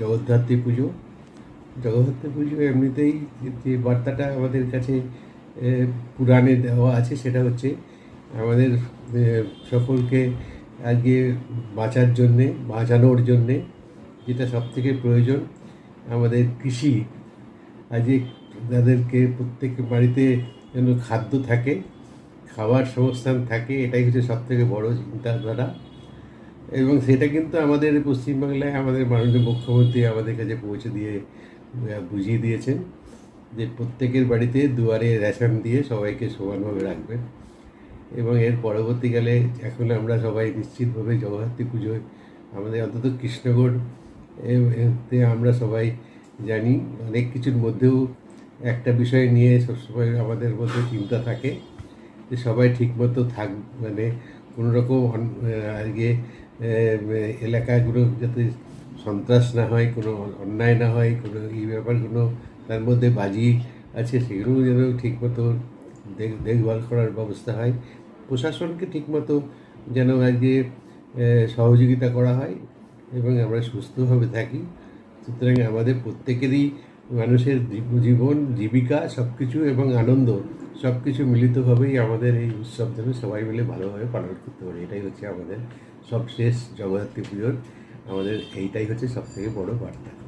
জগদ্ধাত্রী পুজো। জগদ্ধাত্রী পুজো এমনিতেই যে বার্তাটা আমাদের কাছে পুরাণে দেওয়া আছে সেটা হচ্ছে আমাদের সকলকে আজকে বাঁচার জন্যে, বাঁচানোর জন্যে যেটা সবথেকে প্রয়োজন, আমাদের কৃষি। আজকে তাদেরকে প্রত্যেক বাড়িতে যেন খাদ্য থাকে, খাবার সংস্থান থাকে, এটাই হচ্ছে সব থেকে বড় চিন্তাধারা। এবং সেটা কিন্তু আমাদের পশ্চিমবাংলায় আমাদের মাননীয় মুখ্যমন্ত্রী আমাদের কাছে পৌঁছে দিয়ে বুঝিয়ে দিয়েছেন যে প্রত্যেকের বাড়িতে দুয়ারে রেশন দিয়ে সবাইকে সমানভাবে রাখবেন। এবং এর পরবর্তীকালে এখন আমরা সবাই নিশ্চিতভাবে জগদ্ধাত্রী পুজোয় আমাদের অন্তত কৃষ্ণগড় এ- এতে আমরা সবাই জানি, অনেক কিছুর মধ্যেও একটা বিষয় নিয়ে সবসময় আমাদের মধ্যে চিন্তা থাকে যে সবাই ঠিকমতো থাক মানে কোনো রকম এলাকাগুলো যাতে সন্ত্রাস না হয়, কোনো অন্যায় না হয়, কোনো এই ব্যাপারগুলো তার মধ্যে বাজি আছে সেগুলো যেন ঠিকমতো দেখ, দেখভাল করার ব্যবস্থা হয়। প্রশাসনকে ঠিকমতো যেন আজকে সহযোগিতা করা হয় এবং আমরা সুস্থভাবে থাকি। সুতরাং আমাদের প্রত্যেকেরই মানুষের জীবন, জীবিকা সব কিছু এবং আনন্দ সব কিছু মিলিতভাবেই আমাদের এই উৎসব যেন সবাই মিলে ভালোভাবে পালন করতে পারি। এটাই হচ্ছে আমাদের সবশেষ জগদ্ধাত্রী পুজোর। আমাদের এইটাই হচ্ছে সবথেকে বড় বার্তা।